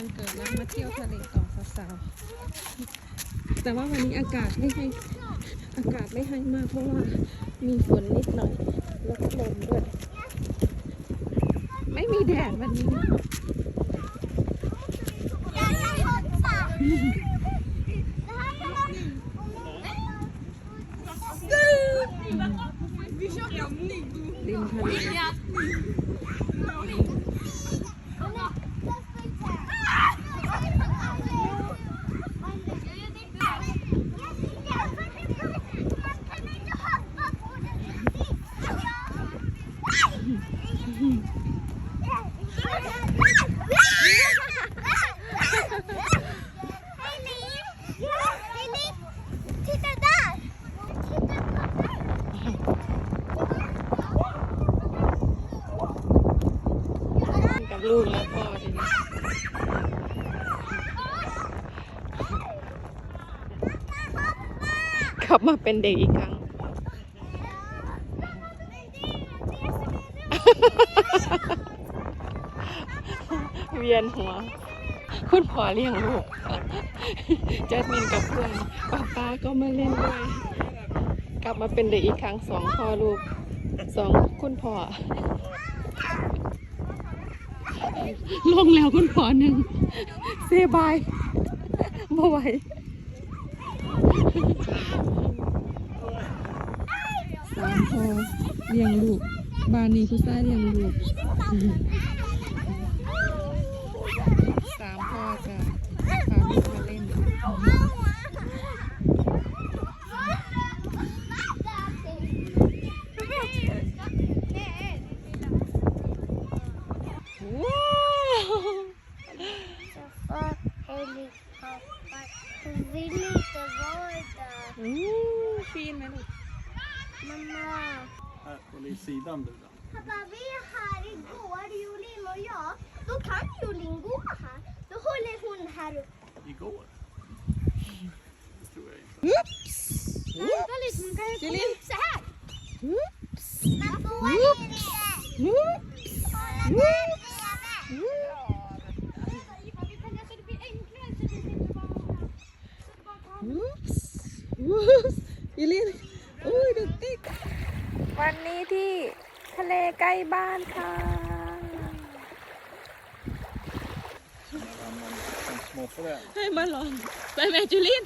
วันเกิดแล้วมาเที่ยวทะเลต่อสาวๆแต่ว่าวันนี้อากาศไม่ให้อากาศไม่ให้มาก เพราะว่ามีฝนนิดหน่อยแล้วก็ลมด้วยไม่มีแดดวันนี้ ริมทะเล กับลูกและพ่อทีนี้กลับมาเป็นเด็กอีกครั้ง เวียนหัว คุณพ่อเลี้ยงลูกแจสมินกับเพื่อนป้าป้าก็มาเล่นด้วยกลับมาเป็นเด็กอีกครั้งสองพ่อลูกสองคุณพ่อลงแล้วคุณพ่อหนึ่งเซบายบ่ไหวสามพ่อเลี้ยงลูก บ้านนี้ผู้ชายเลี้ยงลูก sidan du då. Pappa, vi är här igår, Jolin och jag. Då kan Jolin gå här. Då håller hon här uppe. Igår? Det tror jag inte. Vänta lite, hon kan ju komma Jolin. upp så här. Oops. Man får Oops. Oops. Oops. ใกล้บ้านค่ะให้มาลองไปแม่จุลิน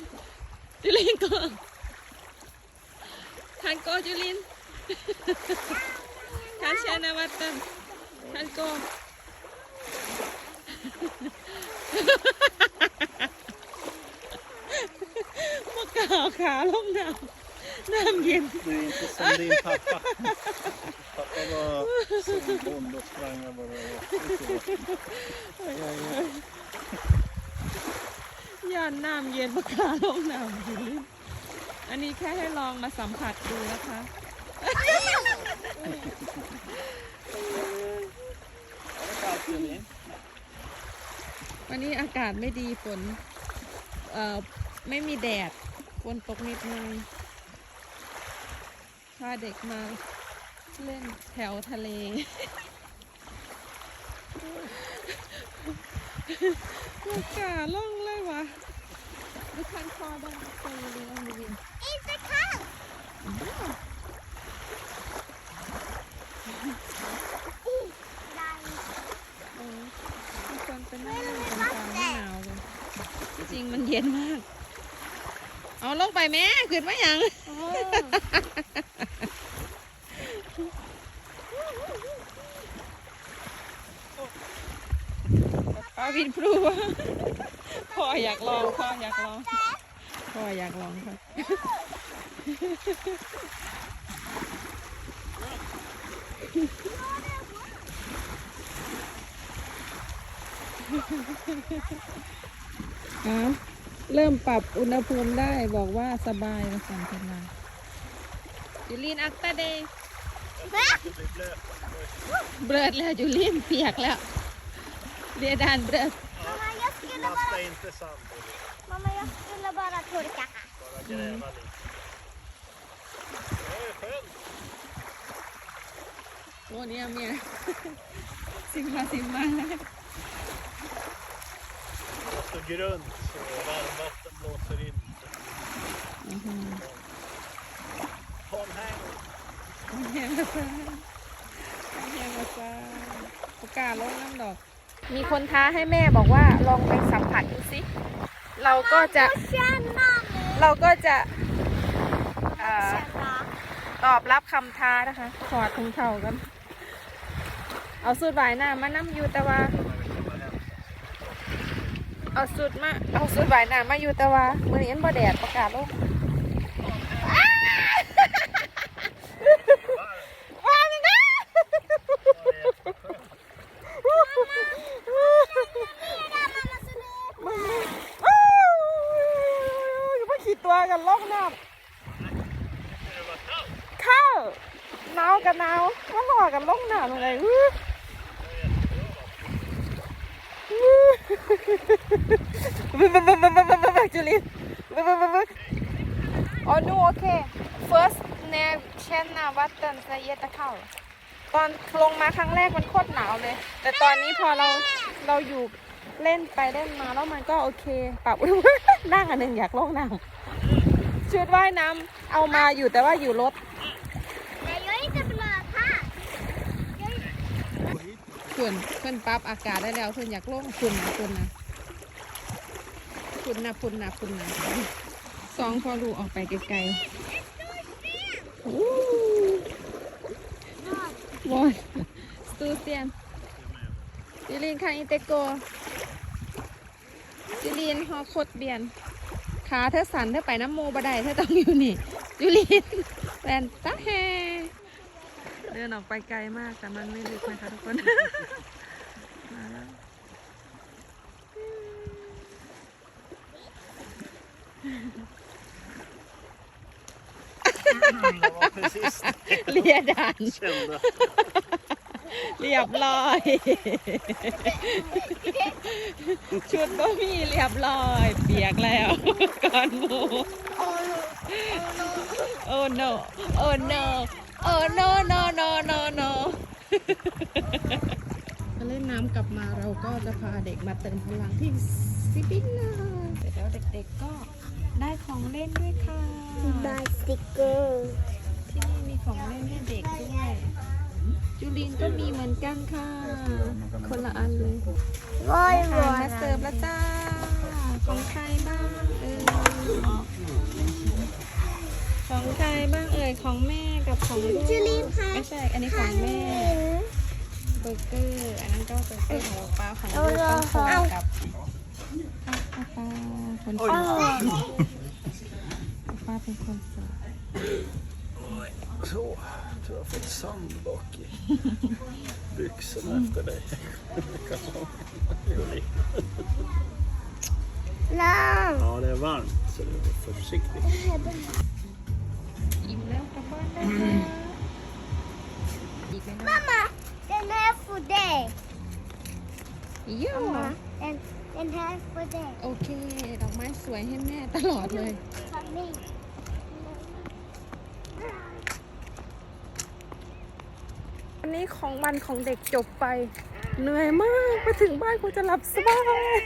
จุลินก็ทันโกจุลินทันเชนาวัตตันทันโกมากล่าวขาลงน้ำน้ำเย็น Du är inte som din pappa. Pappa var som bonde och sprang över och ย่านน้ำเย็นมากล่าวลงน้ำจุลินอันนี้แค่ให้ลองมาสัมผัสดูนะคะวันนี้อากาศไม่ดีฝน เอ่อ ไม่มีแดด ฝนตกนิดนึง พาเด็กมาเล่นแถวทะเล ลูกกาล่องเลยวะดูคันคอบ้างไปเรียนดูวิน Inte kallt. Där. เออทุกคนเป็นหน้าหนาวเป็นกลางหน้าหนาวเลยจริงๆมันเย็นมาก เอาลงไปแม่ขึ้นมาอย่าง ป้าวินพลูว่าพ่ออยากลองพ่ออยากลองพ่ออยากลองค่ะอ้าวเริ่มปรับอุณหภูมิได้บอกว่าสบายมาสั่นกันมาจุลินอักตาเดย์เบิดแล้วจุลินเปียกแล้ว เรียดานเบิด Mamma, jag skulle bara, Lasta inte sand i det. mamma, jag skulle bara torka här. Bara gräva lite. Det är skönt. โอ้เนี่ยเมียสิมาสิมาแล้ว grunt så varmvatten blåser in. อื้อหือ Ta en hänger. เฮียมาซ่าเฮีย มาซ่าปากกาลงน้ำดอกมีคนท้าให้แม่บอกว่าลองไปสัมผัสดูสิ เราก็จะ Känna mig. เราก็จะเอ่อ Känna. ตอบรับคำท้านะคะถอดถุงเท้ากัน เอาสูตรหวายหน้ามาน้ำอยู่แต่ว่า เอาสูตรมา เอาสูตรหวายหน้ามาอยู่แต่ว่ามือนี้มันบ่แดดประกาศโลกว้าวนะ อ้าวอย่า มาขี่ตัวกันล่องน้ำเข้าหนาวกับหนาวมาหลอกกันล่องน้ำอะไรอื้ออื้อบึ๊บบึ๊บบึ๊บบึ๊บบึ๊บบึ๊บบึ๊บจุลินบึ๊บบึ๊บบึ๊บบึ๊บอ๋อนูโอเค first name เช่นนาวัตเตนไซเยตะเข้าตอนลงมาครั้งแรกมันโคตรหนาวเลย แต่ตอนนี้พอเราเราอยู่เล่นไปเล่นมาแล้วมันก็โอเค ปรับอุณหภูมินั่งอันหนึ่งอยากลงน้ำ ชุดว่ายน้ำเอามาอยู่แต่ว่าอยู่รถ Nej, jag är inte blöt här. คุณเพื่อนปรับอากาศได้แล้วเพื่อนอยากลงคุณนะคุณนะคุณนะคุณนะคุณนะสองพอรูออกไปไกลๆโอ้วอยสตูเซียนจิลินคางอิเตโกจิลินฮอโคดเบียน ขาเธอสั่นเธอไปน้ำโมบไดเธอต้องอยู่นี่จุลินแลนตาแฮเดินออกไปไกลมากแต่มันไม่ลึกนะคะทุกคนมาแล้ว Det var precis det เรียด่าน jag kände. เรียบร้อย ชุดก็มีเรียบร้อย เปียกแล้วก่อนหมูโอ้ no โอ้ no โอ้ no no no no no มาเล่นน้ำกลับมาเราก็จะพาเด็กมาเติมพลังที่ซิปินนาเสร็จแล้วเด็กๆก็ได้ของเล่นด้วยค่ะ Bicycle. ที่นี่มีของเล่นให้เด็กด้วย จูลินก็มีเหมือนกันค่ะ คนละอันเลย Vad อาหารมาเสิร์ฟแล้วจ้า ของใครบ้างเออของใครบ้างเอ่ยของแม่กับของลูกจูลินคะไม่ใช่อันนี้ของแม่เบอร์เกอร์อันนั้นก็เบอร์เกอร์ของป้าของลูกต้องคนกับป้าป้าคนเสิร์ฟป้าเป็นคนเสิร์ฟ Så, jag tror jag har fått sand bak i byxorna efter dig. Nej. Ja, det är varmt så du är försiktig. อิ่มแล้วกลับบ้านได้จ้าอีกไหมนะ Mamma, den här är för dig. เยอะ Mamma, den, den här är för dig. โอเคดอกไม้สวยให้แม่ตลอดเลย För mig. วั นี้ของวันของเด็กจบไป เหนื่อยมากไปถึงบ้านกูจะหลับสบาย